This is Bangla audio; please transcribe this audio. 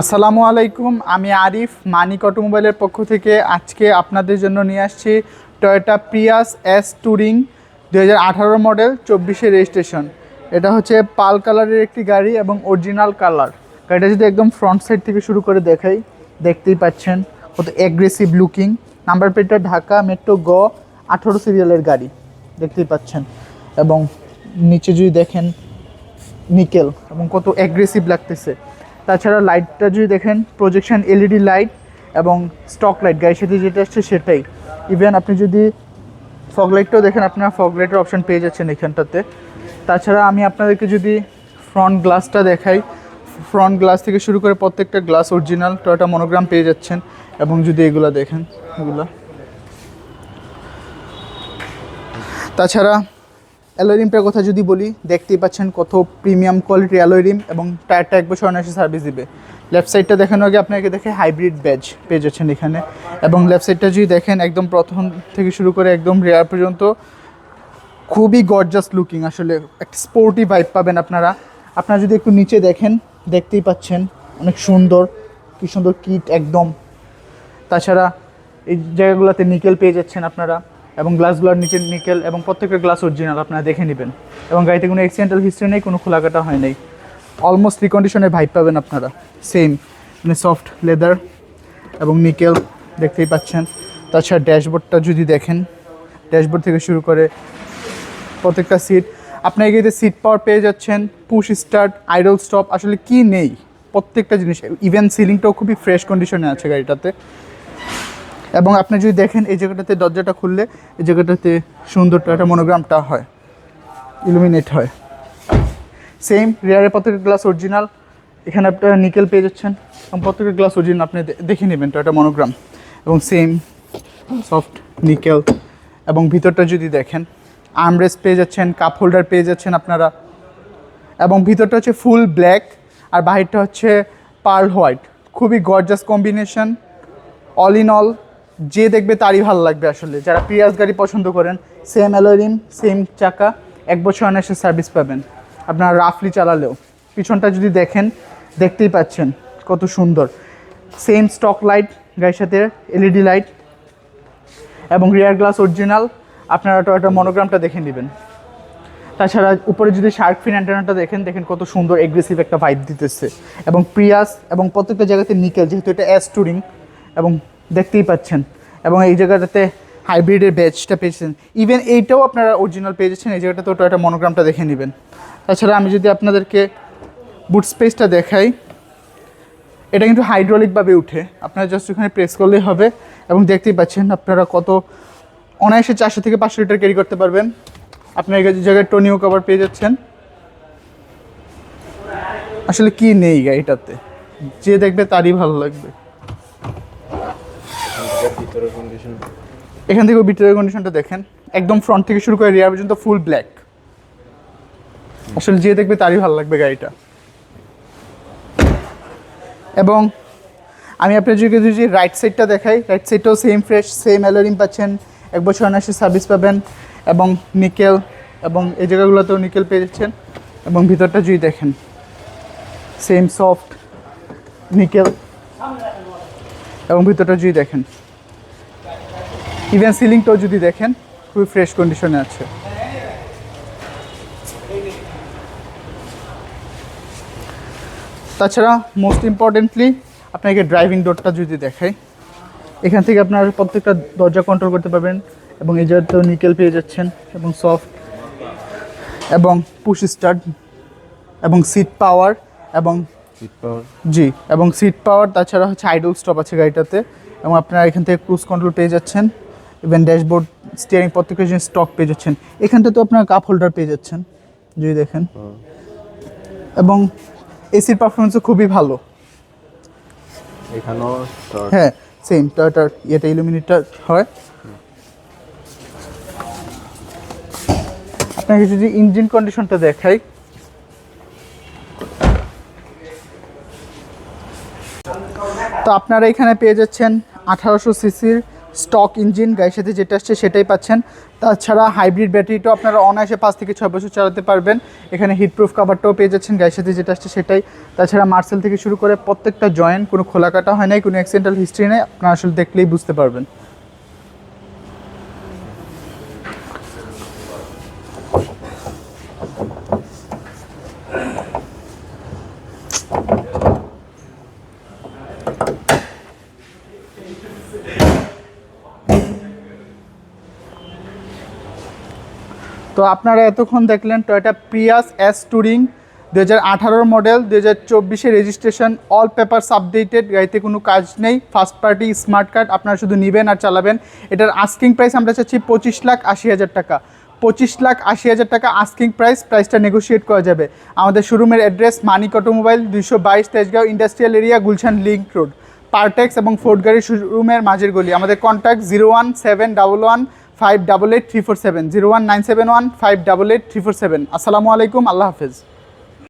আসসালামু আলাইকুম, আমি আরিফ মানিক অটোমোবাইলের পক্ষ থেকে আজকে আপনাদের জন্য নিয়ে আসছি টয়োটা প্রিয়াস এস টুরিং দু হাজার আঠারো মডেল চব্বিশে রেজিস্ট্রেশন। এটা হচ্ছে পাল কালারের একটি গাড়ি এবং অরিজিনাল কালার। গাড়িটা যদি একদম ফ্রন্ট সাইড থেকে শুরু করে দেখাই, দেখতেই পাচ্ছেন কত অ্যাগ্রেসিভ লুকিং নাম্বার প্লেটটা ঢাকা মেট্রো গ আঠারো সিরিয়ালের গাড়ি, দেখতেই পাচ্ছেন। এবং নিচে যদি দেখেন, নিকেল, এবং কত অ্যাগ্রেসিভ লাগতেছে। তাছাড়া লাইটটা যদি দেখেন প্রজেকশন এলইডি লাইট এবং স্টক লাইট গাড়ির সাথে যেটা আসছে সেটাই। ইভেন আপনি যদি ফগ লাইটটাও দেখেন, আপনার ফগ লাইটের অপশান পেয়ে যাচ্ছেন এখানটাতে। তাছাড়া আমি আপনাদেরকে যদি ফ্রন্ট গ্লাসটা দেখাই ফ্রন্ট গ্লাস থেকে শুরু করে প্রত্যেকটা গ্লাস অরিজিনাল টয়োটা মনোগ্রাম পেয়ে যাচ্ছেন। এবং যদি এগুলো দেখেন, এগুলো। তাছাড়া অ্যালোরিমটার কথা যদি বলি, দেখতেই পাচ্ছেন কত প্রিমিয়াম কোয়ালিটির অ্যালোরিম এবং টায়ারটা এক বছর অনায়াসে সার্ভিস দিবে। লেফট সাইডটা দেখানো আগে আপনাকে দেখে হাইব্রিড ব্যাজ পেয়ে যাচ্ছেন এখানে। এবং লেফট সাইডটা যদি দেখেন, একদম প্রথম থেকে শুরু করে একদম রেয়ার পর্যন্ত, খুবই গর্জাস লুকিং আসলে একটা স্পোর্টি ভাইব পাবেন আপনারা। আপনারা যদি একটু নিচে দেখেন, দেখতেই পাচ্ছেন অনেক সুন্দর, কি সুন্দর কিট একদম। তাছাড়া এই জায়গাগুলোতে নিকেল পেয়ে যাচ্ছেন আপনারা। এবং গ্লাসগুলোর নিচে নিকেল এবং প্রত্যেকটা গ্লাস অরিজিনাল, আপনারা দেখে নেবেন। এবং গাড়িতে কোনো অ্যাক্সিডেন্টাল হিস্ট্রি নেই, কোনো খোলাকাটা হয় নাই। অলমোস্ট রিকন্ডিশনের ভাইব পাবেন আপনারা। সেম মানে সফট লেদার এবং নিকেল, দেখতেই পাচ্ছেন। তাছাড়া ড্যাশবোর্ডটা যদি দেখেন, ড্যাশবোর্ড থেকে শুরু করে প্রত্যেকটা সিট আপনি এগিয়ে সিট পাওয়ার পেয়ে যাচ্ছেন পুশ স্টার্ট আইডল স্টপ আসলে কি নেই? প্রত্যেকটা জিনিস ইভেন সিলিংটাও খুবই ফ্রেশ কন্ডিশনে আছে গাড়িটাতে। এবং আপনি যদি দেখেন এই জায়গাটাতে দরজাটা খুললে এই জায়গাটাতে সুন্দর একটা মনোগ্রামটা হয় ইলুমিনেট হয়। সেম রিয়ারের প্রত্যেকটা গ্লাস অরিজিনাল এখানে আপনারা নিকেল পেয়ে যাচ্ছেন এবং প্রত্যেকটা গ্লাস অরিজিনাল আপনি দেখে নেবেন একটা মনোগ্রাম এবং সেম সফট নিকেল এবং ভিতরটা যদি দেখেন আর্মরেস পেয়ে যাচ্ছেন কাপ হোল্ডার পেয়ে যাচ্ছেন আপনারা। এবং ভিতরটা হচ্ছে ফুল ব্ল্যাক আর বাহিরটা হচ্ছে পার্ল হোয়াইট খুবই gorgeous combination all in all যে দেখবে তারই ভালো লাগবে আসলে। যারা প্রিয়াস গাড়ি পছন্দ করেন সেম অ্যালোরিম সেম চাকা, এক বছর অনায়াসে সার্ভিস পাবেন। আপনারা রাফলি চালালেও। পিছনটা যদি দেখেন, দেখতেই পাচ্ছেন কত সুন্দর। সেম স্টক লাইট গাড়ির সাথে এলইডি লাইট এবং রিয়ার গ্লাস অরিজিনাল আপনারা টয়োটা মনোগ্রামটা দেখে নেবেন। তাছাড়া উপরে যদি শার্ক ফিন অ্যান্টেনাটা দেখেন দেখেন কত সুন্দর এগ্রেসিভ একটা ভাইব দিতেছে। এবং প্রিয়াস এবং প্রত্যেকটা জায়গাতে নিকেল যেহেতু এটা অ্যাস টুরিং এবং দেখতেই পাচ্ছেন। এবং এই জায়গাটাতে হাইব্রিডের ব্যাচটা পেয়েছেন। ইভেন এইটাও আপনারা অরিজিনাল পেয়ে যাচ্ছেন, এই জায়গাটাতেও একটা মনোগ্রামটা দেখে নেবেন। তাছাড়া আমি যদি আপনাদেরকে বুট স্পেসটা দেখাই, এটা কিন্তু হাইড্রোলিকভাবে উঠে। আপনারা জাস্ট ওখানে প্রেস করলেই হবে। এবং দেখতেই পাচ্ছেন, আপনারা কত অনায়াসে চারশো থেকে পাঁচশো লিটার ক্যারি করতে পারবেন। আপনার এই জায়গায় টোনিও কভার পেয়ে যাচ্ছেন। আসলে কি নেই গাড়িটাতে যে দেখবে তারই ভালো লাগবে ভিতরের কন্ডিশন এখান থেকে ভিতরের কন্ডিশনটা দেখেন। একদম ফ্রন্ট থেকে শুরু করে রিয়ার পর্যন্ত ফুল ব্ল্যাক আসলে যে দেখবে তারই ভালো লাগবে গাড়িটা। এবং আমি আপনার যদি রাইট সাইডটা দেখাই রাইট সাইডটাও সেম ফ্রেশ সেম অ্যালোরিম পাচ্ছেন। এক বছর অনায়াসে সার্ভিস পাবেন। এবং নিকেল এবং এই জায়গাগুলোতেও নিকেল পেয়ে যাচ্ছেন। এবং ভিতরটা যদি দেখেন সেম সফট নিকেল এবং ভিতরটা যদি দেখেন ইভেন সিলিংটাও যদি দেখেন খুবই ফ্রেশ কন্ডিশনে আছে। তাছাড়া মোস্ট ইম্পর্টেন্টলি আপনাকে ড্রাইভিং ডোরটা যদি দেখাই এখান থেকে আপনার প্রত্যেকটা দরজা কন্ট্রোল করতে পারবেন এবং এই জায়গাতেও নিকেল পেয়ে যাচ্ছেন এবং সফট এবং পুশ স্টার্ট এবং সিট পাওয়ার এবং সিট পাওয়ার জি এবং সিট পাওয়ার তাছাড়া হচ্ছে আইডল স্টপ আছে গাড়িটাতে এবং আপনারা এখান থেকে ক্রুজ কন্ট্রোল পেয়ে যাচ্ছেন। ইভেন ড্যাশবোর্ড স্টিয়ারিং প্রত্যেকটা জিনিস স্টক পেয়ে যাচ্ছেন এখানটা তো আপনার কাপ হোল্ডার পেয়ে যাচ্ছেন যদি দেখেন। এবং এসির পারফরমেন্সও খুবই ভালো। এখানেও হ্যাঁ সেম টয়টার ইয়েটা ইলুমিনেটার হয়। আপনাকে যদি ইঞ্জিন কন্ডিশনটা দেখাই। তো আপনারা এখানে পেয়ে যাচ্ছেন আঠারোশো সিসির স্টক ইঞ্জিন গাড়ির সাথে যেটা আসছে সেটাই পাচ্ছেন। তাছাড়া হাইব্রিড ব্যাটারিটাও আপনারা অনায়াসে পাঁচ থেকে ছয় বছর চালাতে পারবেন। এখানে হিটপ্রুফ কাভারটাও পেয়ে যাচ্ছেন গাড়ির সাথে যেটা আসছে সেটাই। তাছাড়া মার্সেল থেকে শুরু করে প্রত্যেকটা জয়েন্ট কোনো খোলা কাটা হয় নাই, কোনো অ্যাক্সিডেন্টাল হিস্ট্রি নেই, আপনারা আসলে দেখলেই বুঝতে পারবেন। তো আপনারা এতক্ষণ দেখলেন টয়টা প্রিয়াস এস টুরিং দু হাজার মডেল দু হাজার চব্বিশে রেজিস্ট্রেশন অল পেপারস আপডেটেড গাড়িতে কোনো কাজ নেই ফার্স্ট পার্টি স্মার্ট কার্ড আপনারা শুধু নেবেন আর চালাবেন। এটার আস্কিং প্রাইস আমরা চাচ্ছি পঁচিশ লাখ আশি হাজার টাকা। পঁচিশ লাখ আশি হাজার টাকা আস্কিং প্রাইস প্রাইসটা নেগোশিয়েট করা যাবে। আমাদের শোরুমের অ্যাড্রেস মানিক অটোমোবাইল, দুইশো বাইশ Tejgaon industrial area Gulshan link road Partex এবং ফোর্ড গাড়ির শোরুমের মাঝের গলি। আমাদের contact zero one seven double one five double eight three four seven zero one nine seven one five double eight three four seven আসসালামু আলাইকুম আল্লাহ হাফেজ